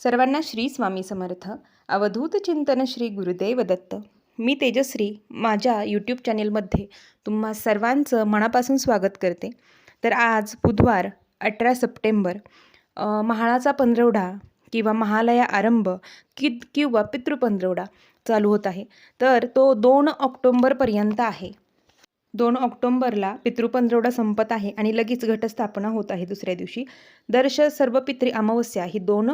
सर्वांना श्री स्वामी समर्थ. अवधूत चिंतन श्री गुरुदेव दत्त. मी तेजश्री माझ्या यूट्यूब चॅनेलमध्ये तुम्हा सर्वांचं मनापासून स्वागत करते. तर आज बुधवार अठरा सप्टेंबर महाळाचा पंधरवडा किंवा महालया आरंभ कि किंवा पितृपंधरवडा चालू होत आहे. तर तो दोन ऑक्टोंबरपर्यंत आहे. दोन ऑक्टोंबरला पितृपंधरवडा संपत आहे आणि लगेच घटस्थापना होत आहे दुसऱ्या दिवशी. दर्श सर्व पितृ अमावस्या ही दोन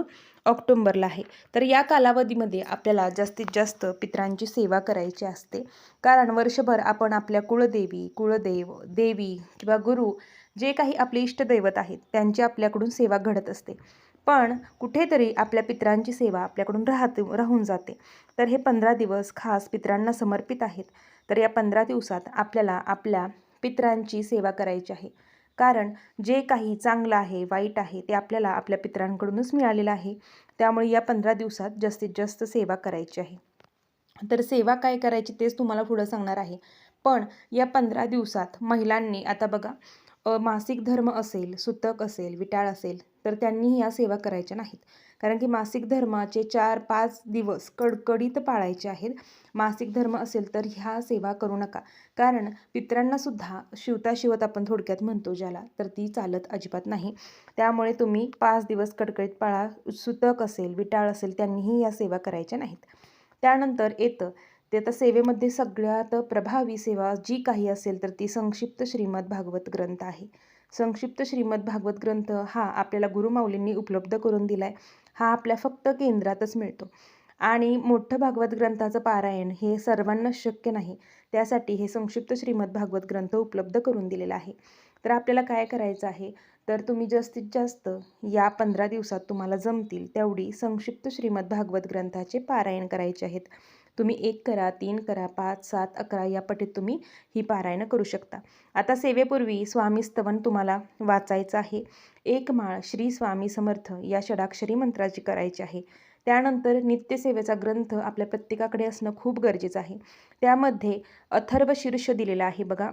ऑक्टोंबरला आहे. तर या कालावधीमध्ये आपल्याला जास्तीत जास्त पितरांची सेवा करायची असते. कारण वर्षभर आपण आपल्या कुळदेवी कुळदेव देवी किंवा गुरु जे काही आपले इष्टदैवत आहेत त्यांची आपल्याकडून सेवा घडत असते. पण कुठेतरी आपल्या पित्रांची सेवा आपल्याकडून राहत राहून जाते. तर हे पंधरा दिवस खास पित्रांना समर्पित आहेत. तर या पंधरा दिवसात आपल्याला आपल्या पितरांची सेवा करायची आहे. कारण जे काही चांगलं आहे वाईट आहे ते आपल्याला आपल्या पितरांकडूनच मिळालेलं आहे. त्यामुळे या पंधरा दिवसात जास्तीत जास्त सेवा करायची आहे. तर सेवा काय करायची तेच तुम्हाला पुढं सांगणार आहे. पण या पंधरा दिवसात महिलांनी आता बघा मासिक धर्म असेल सुतक असेल विटाळ असेल तर त्यांनीही या सेवा करायच्या नाहीत. कारण की मासिक धर्माचे चार पाच दिवस कडकडीत पाळायचे आहेत. मासिक धर्म असेल तर ह्या सेवा करू नका. कारण पितरांना सुद्धा शिवता शिवत आपण थोडक्यात म्हणतो ज्याला तर ती चालत अजिबात नाही. त्यामुळे तुम्ही पाच दिवस कडकडीत पाळा. सुतक असेल विटाळ असेल त्यांनीही या सेवा करायच्या नाहीत. त्यानंतर येतं ते आता सेवेमध्ये सगळ्यात प्रभावी सेवा जी काही असेल तर ती संक्षिप्त श्रीमद भागवत ग्रंथ आहे. संक्षिप्त श्रीमद भागवत ग्रंथ हा आपल्याला गुरुमाऊलींनी उपलब्ध करून दिला आहे हा आपल्या फक्त केंद्रातच मिळतो. आणि मोठं भागवत ग्रंथाचं पारायण हे सर्वांना शक्य नाही. त्यासाठी हे संक्षिप्त श्रीमद भागवत ग्रंथ उपलब्ध करून दिलेला आहे. तर आपल्याला काय करायचं आहे? तर तुम्ही जास्तीत जास्त या पंधरा दिवसात तुम्हाला जमतील तेवढी संक्षिप्त श्रीमद भागवत ग्रंथाचे पारायण करायचे आहेत. तुम्ही एक करा तीन करा पाच सात अकरा या पटीत तुम्ही ही पारायणं करू शकता. आता सेवेपूर्वी स्वामी स्तवन तुम्हाला वाचायचं आहे. एक माळ श्री स्वामी समर्थ या षडाक्षरी मंत्राची करायची आहे. त्यानंतर नित्यसेवेचा ग्रंथ आपल्या प्रत्येकाकडे असणं खूप गरजेचं आहे. त्यामध्ये अथर्व शीर्ष दिलेलं आहे बघा.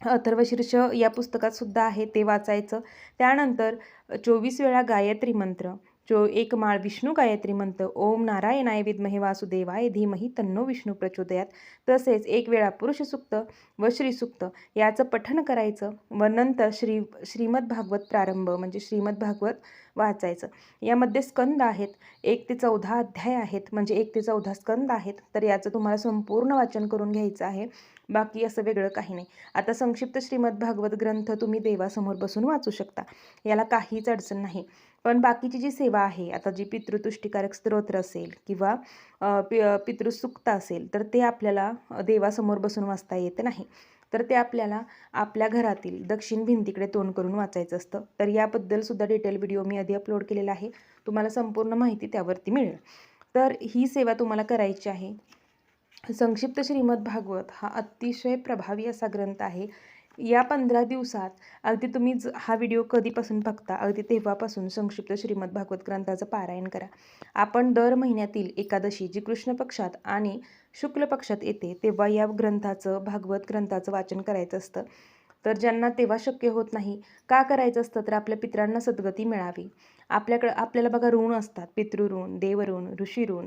अथर्वशीर्ष या पुस्तकात सुद्धा आहे ते वाचायचं. त्यानंतर चोवीस वेळा गायत्री मंत्र. जो एक माळ विष्णू गायत्री म्हणतं ओम नारायणाय विद्महे वासुदेवाय धीमही तन्नो विष्णू प्रचोदयात. तसेच एक वेळा पुरुष सुक्त व श्रीसुक्त याचं पठण करायचं व नंतर श्री श्रीमद भागवत प्रारंभ म्हणजे श्रीमद भागवत वाचायचं. यामध्ये स्कंद आहेत एक ते चौदा अध्याय आहेत म्हणजे एक ते चौदा स्कंद आहेत तर याचं तुम्हाला संपूर्ण वाचन करून घ्यायचं आहे. बाकी असं वेगळं काही नाही. आता संक्षिप्त श्रीमद भागवत ग्रंथ तुम्ही देवासमोर बसून वाचू शकता. याला काहीच अडचण नाही. पण बाकीची जी सेवा आहे आता जी पितृतुष्टीकारक स्तोत्र असेल किंवा पि पितृसुक्त असेल तर ते आपल्याला देवासमोर बसून वाचता येत नाही. तर ते आपल्याला आपल्या घरातील दक्षिण भिंतीकडे तोंड करून वाचायचं असतं. तर याबद्दलसुद्धा डिटेल व्हिडिओ मी आधी अपलोड केलेला आहे. तुम्हाला संपूर्ण माहिती त्यावरती मिळेल. तर ही सेवा तुम्हाला करायची आहे. संक्षिप्त श्रीमद भागवत हा अतिशय प्रभावी असा ग्रंथ आहे. या पंधरा दिवसात अगदी तुम्ही ज हा व्हिडिओ कधीपासून बघता अगदी तेव्हापासून संक्षिप्त श्रीमद भागवत ग्रंथाचं पारायण करा. आपण दर महिन्यातील एकादशी जी कृष्ण पक्षात आणि शुक्ल पक्षात येते तेव्हा या ग्रंथाचं भागवत ग्रंथाचं वाचन करायचं असतं. तर ज्यांना तेव्हा शक्य होत नाही का करायचं असतं? तर आपल्या पित्रांना सद्गती मिळावी. आपल्याकडं आपल्याला बघा ऋण असतात. पितृऋण देवऋण ऋषीऋण. ऋण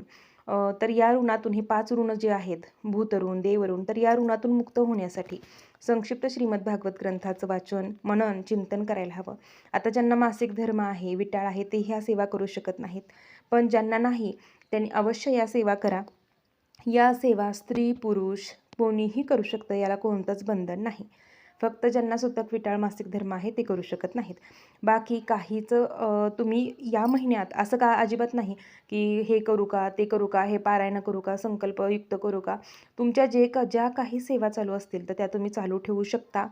तर या ऋणातून हे पाच ऋण जे आहेत भूतऋण देवऋण तर या ऋणातून मुक्त होण्यासाठी संक्षिप्त श्रीमद भागवत ग्रंथाचं वाचन मनन चिंतन करायला हवं. आता ज्यांना मासिक धर्म आहे विटाळ आहे ते ह्या सेवा करू शकत नाहीत. पण ज्यांना नाही त्यांनी अवश्य या सेवा करा. या सेवा स्त्री पुरुष कोणीही करू शकतं याला कोणतंच बंधन नाही. फक्त ज्यांना सुतक विटाळ मासिक धर्म आहे ते करू शकत नाहीत. बाकी काहीच तुम्ही या महिन्यात असं का अजिबात नाही की हे करू का ते करू का हे पारायण करू का संकल्पयुक्त करू का? तुमच्या जे का ज्या काही सेवा चालू असतील तर त्या तुम्ही चालू ठेवू शकता.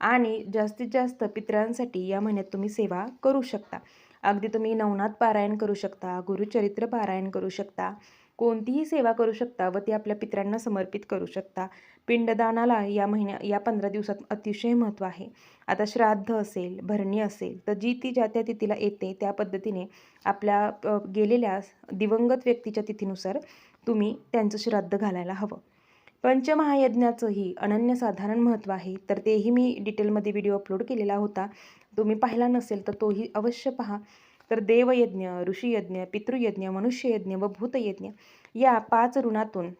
आणि जास्तीत जास्त पितरांसाठी या महिन्यात तुम्ही सेवा करू शकता. अगदी तुम्ही नवनाथ पारायण करू शकता गुरुचरित्र पारायण करू शकता. कोणतीही सेवा करू शकता व ती आपल्या पित्रांना समर्पित करू शकता. पिंडदानाला या महिन्या या पंधरा दिवसात अतिशय महत्त्व आहे. आता श्राद्ध असेल भरणी असेल तर जी ती ज्या त्या तिथीला येते त्या पद्धतीने आपल्या गेलेल्या दिवंगत व्यक्तीच्या तिथीनुसार तुम्ही त्यांचं श्राद्ध घालायला हवं. पंचमहायज्ञाचंही अनन्यसाधारण महत्त्व आहे. तर तेही मी डिटेलमध्ये व्हिडिओ अपलोड केलेला होता. तुम्ही पाहिला नसेल तर तोही अवश्य पहा. तर देवयज्ञ ऋषीयज्ञ पितृयज्ञ मनुष्ययज्ञ व भूतयज्ञ या पाच ऋणातून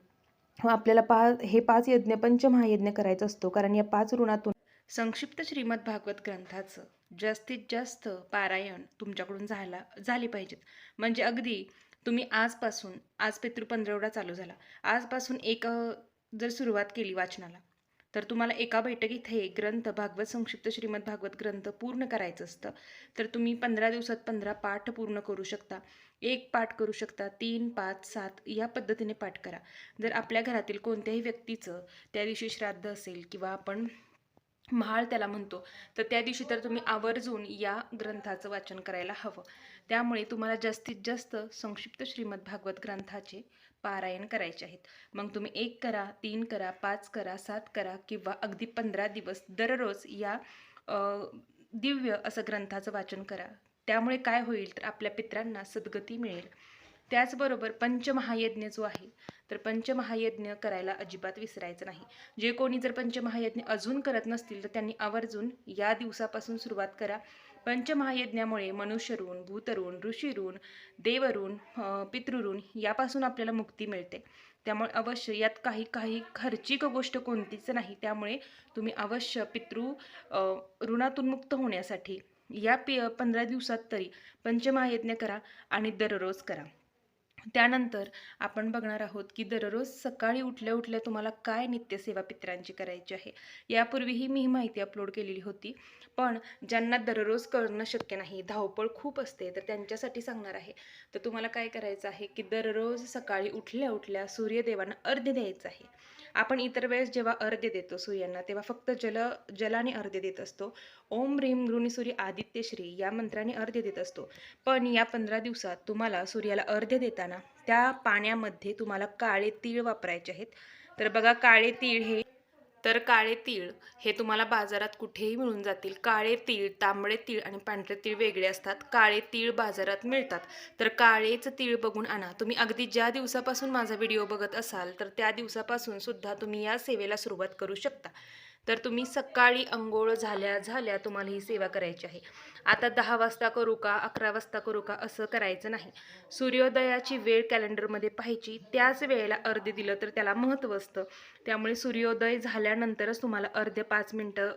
आपल्याला पा हे पाच यज्ञ पंचमहायज्ञ करायचा असतो. कारण या पाच ऋणातून संक्षिप्त श्रीमद भागवत ग्रंथाचं जास्तीत जास्त पारायण तुमच्याकडून झाला झाले पाहिजेत. म्हणजे अगदी तुम्ही आजपासून आज पितृ पंधरवडा चालू झाला. आजपासून एक जर सुरुवात केली वाचनाला तर तुम्हाला एका बैठकीत हे ग्रंथ भागवत संक्षिप्त श्रीमद भागवत ग्रंथ पूर्ण करायचं असतं. तर तुम्ही पंधरा दिवसात पंधरा पाठ पूर्ण करू शकता. एक पाठ करू शकता तीन पाच सात या पद्धतीने पाठ करा. जर आपल्या घरातील कोणत्याही व्यक्तीचं त्या दिवशी श्राद्ध असेल किंवा आपण महाळ त्याला म्हणतो तर त्या दिवशी तर तुम्ही आवर्जून या ग्रंथाचं वाचन करायला हवं. त्यामुळे तुम्हाला जास्तीत जास्त संक्षिप्त श्रीमद भागवत ग्रंथाचे पारायण करायचे आहेत. मग तुम्ही एक करा तीन करा पाच करा सात करा किंवा अगदी पंधरा दिवस दररोज या दिव्य असं ग्रंथाचं वाचन करा. त्यामुळे काय होईल तर आपल्या पित्रांना सद्गती मिळेल. त्याचबरोबर पंचमहायज्ञ जो आहे तर पंचमहायज्ञ करायला अजिबात विसरायचं नाही. जे कोणी जर पंचमहायज्ञ अजून करत नसतील तर त्यांनी आवर्जून या दिवसापासून सुरुवात करा. पंचमहायज्ञामुळे मनुष्यऋण भूतऋण ऋषीऋण देवऋण पितृऋण यापासून आपल्याला मुक्ती मिळते. त्यामुळे अवश्य यात काही काही खर्चिक गोष्ट कोणतीच नाही. त्यामुळे तुम्ही अवश्य पितृ ऋणातून मुक्त होण्यासाठी या पि पंधरा दिवसात तरी पंचमहायज्ञ करा आणि दररोज करा. त्यानंतर आपण बघणार आहोत की दररोज सकाळी उठल्या उठल्या तुम्हाला काय नित्यसेवा पित्रांची करायची आहे. यापूर्वीही मी ही माहिती अपलोड केलेली होती. पण ज्यांना दररोज करणं शक्य नाही धावपळ खूप असते तर त्यांच्यासाठी सांगणार आहे. तर तुम्हाला काय करायचं आहे की दररोज सकाळी उठल्या उठल्या सूर्यदेवांना अर्ध्य द्यायचं आहे. आपण इतर वेळेस जेव्हा अर्ध्य देतो सूर्यांना तेव्हा फक्त जल जलाने अर्ध्य देत असतो. ओम ह्रीम गृणी सूर्य आदित्य श्री या मंत्राने अर्ध्य देत असतो. पण या पंधरा दिवसात तुम्हाला सूर्याला अर्ध्य देताना त्या पाण्यामध्ये तुम्हाला काळे तीळ वापरायचे आहेत. तर बघा काळे तीळ हे तर काळे तीळ हे तुम्हाला बाजारात कुठेही मिळून जातील. काळे तीळ तांबडे तीळ आणि पांढरे तीळ वेगळे असतात. काळे तीळ बाजारात मिळतात. तर काळेच तीळ बघून आणा. तुम्ही अगदी ज्या दिवसापासून माझा व्हिडिओ बघत असाल तर त्या दिवसापासून सुद्धा तुम्ही या सेवेला सुरुवात करू शकता. तर तुम्ही सकाळी अंघोळ झाल्या झाल्या तुम्हाला ही सेवा करायची आहे. आता दहा वाजता करू का अकरा वाजता करू का असं करायचं नाही. सूर्योदयाची वेळ कॅलेंडरमध्ये पाहायची त्याच वेळेला अर्धे दिलं तर त्याला महत्त्व असतं. त्यामुळे सूर्योदय झाल्यानंतरच तुम्हाला अर्धे पाच मिनटं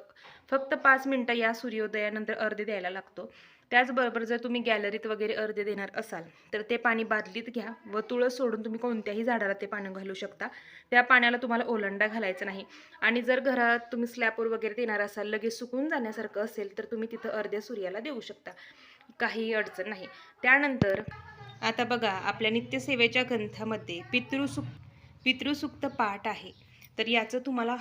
फक्त पाच मिनटं या सूर्योदयानंतर अर्धे द्यायला लागतो. त्याचबरोबर जर तुम्ही गॅलरीत वगैरे अर्धे देणार असाल तर ते पाणी बादलीत घ्या व तुळस सोडून तुम्ही कोणत्याही झाडाला ते पाणी घालू शकता. त्या पाण्याला तुम्हाला ओलंडा घालायचा नाही. आणि जर घरात तुम्ही स्लॅपवर वगैरे देणार असाल लगेच सुकून जाण्यासारखं असेल तर तुम्ही तिथं अर्ध्या सूर्याला देऊ शकता. काहीही अडचण नाही. त्यानंतर आता बघा आपल्या नित्यसेवेच्या ग्रंथामध्ये पितृसुक पितृसुक्त पाठ आहे. तर याचं तुम्हाला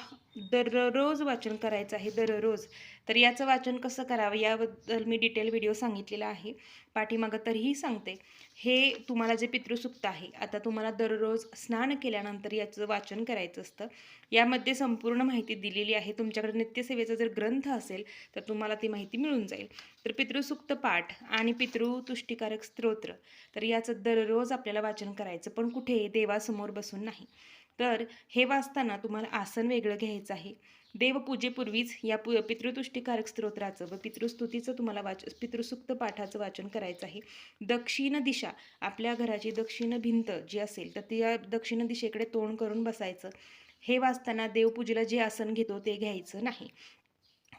दररोज वाचन करायचं आहे दररोज. तर याचं वाचन कसं करावं याबद्दल मी डिटेल व्हिडिओ सांगितलेला आहे. पाठीमागं तरीही सांगते. हे तुम्हाला जे पितृसुक्त आहे आता तुम्हाला दररोज स्नान केल्यानंतर याचं वाचन करायचं असतं. यामध्ये संपूर्ण माहिती दिलेली आहे. तुमच्याकडे नित्यसेवेचा जर ग्रंथ असेल तर तुम्हाला ती माहिती मिळून जाईल. तर पितृसुक्त पाठ आणि पितृतुष्टीकारक स्तोत्र तर याचं दररोज आपल्याला वाचन करायचं. पण कुठे? देवासमोर बसून नाही. तर हे वाचताना तुम्हाला आसन वेगळं घ्यायचं आहे. देवपूजेपूर्वीच या पु पितृतुष्टीकारक स्तोत्राचं व पितृस्तुतीचं तुम्हाला वाच पितृसुक्त पाठाचं वाचन करायचं आहे. दक्षिण दिशा आपल्या घराची दक्षिण भिंत जी असेल तर त्या दक्षिण दिशेकडे तोंड करून बसायचं. हे वाचताना देवपूजेला जे आसन घेतो ते घ्यायचं नाही.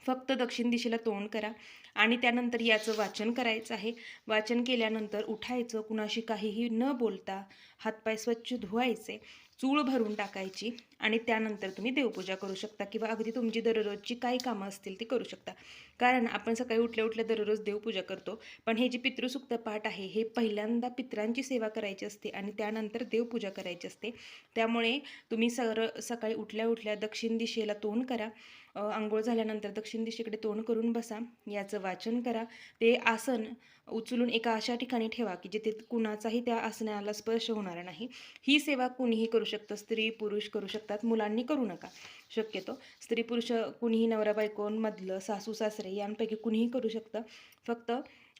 फक्त दक्षिण दिशेला तोंड करा आणि त्यानंतर याचं वाचन करायचं आहे. वाचन केल्यानंतर उठायचं कुणाशी काहीही न बोलता हातपाय स्वच्छ धुवायचे. चूळ भरून टाकायची आणि त्यानंतर तुम्ही देवपूजा करू शकता किंवा अगदी तुमची दररोजची काही कामं असतील ती करू शकता. कारण आपण सकाळी उठल्या उठल्या दररोज देवपूजा करतो पण हे जे पितृसुक्त पाठ आहे हे पहिल्यांदा पित्रांची सेवा करायची असते आणि त्यानंतर देवपूजा करायची असते. त्यामुळे तुम्ही सर सकाळी उठल्या उठल्या दक्षिण दिशेला तोंड करा आंघोळ झाल्यानंतर दक्षिण दिशेकडे तोंड करून बसा याचं वाचन करा. ते आसन उचलून एका अशा ठिकाणी ठेवा की जिथे कुणाचाही त्या आसनाला स्पर्श होणार नाही. ही सेवा कुणीही करू शकतं. स्त्री पुरुष करू शकतात. मुलांनी करू नका. शक्यतो स्त्री पुरुष कुणीही नवरा बायकोंमधलं सासू सासरे यांपैकी कुणीही करू शकतं. फक्त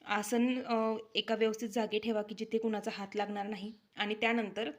आसन एका व्यवस्थित जागी ठेवा की जिथे कुणाचा हात लागणार नाही. आणि त्यानंतर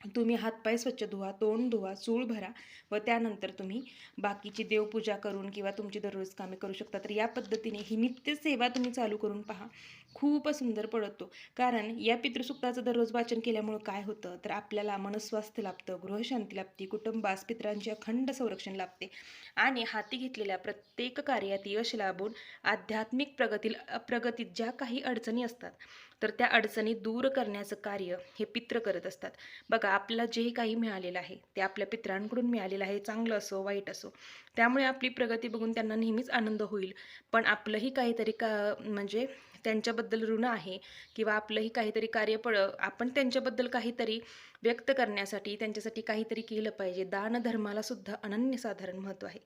तुम्ही हातपाय स्वच्छ धुवा तोंड धुवा चूळ भरा व त्यानंतर तुम्ही बाकीची देवपूजा करून किंवा तुमची दररोज कामे करू शकता. तर या पद्धतीने ही नित्यसेवा तुम्ही चालू करून पहा. खूप सुंदर पडतो. कारण या पितृसुक्ताचं दररोज वाचन केल्यामुळं काय होतं? तर आपल्याला मनस्वास्थ्य लाभतं गृहशांती लाभते कुटुंबास पित्रांचे अखंड संरक्षण लाभते. आणि हाती घेतलेल्या प्रत्येक कार्यात यश लाभून आध्यात्मिक प्रगतील प्रगतीत ज्या काही अडचणी असतात तर त्या अडचणी दूर करण्याचं कार्य हे पित्र करत असतात. बघा आपल्याला जे काही मिळालेलं आहे ते आपल्या पित्रांकडून मिळालेलं आहे चांगलं असो वाईट असो. त्यामुळे आपली प्रगती बघून त्यांना नेहमीच आनंद होईल. पण आपलंही काहीतरी का म्हणजे त्यांच्याबद्दल ऋण आहे किंवा आपलंही काहीतरी कार्य पड आपण त्यांच्याबद्दल काहीतरी व्यक्त करण्यासाठी त्यांच्यासाठी काहीतरी केलं पाहिजे. दानधर्माला सुद्धा अनन्यसाधारण महत्त्व आहे.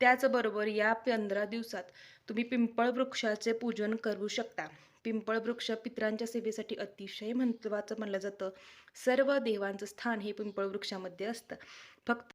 त्याचबरोबर या पंधरा दिवसात तुम्ही पिंपळ वृक्षाचे पूजन करू शकता. पिंपळ वृक्ष पित्रांच्या सेवेसाठी अतिशय महत्त्वाचं मानलं जातं. सर्व देवांचं स्थान हे पिंपळ वृक्षामध्ये असतं. फक्त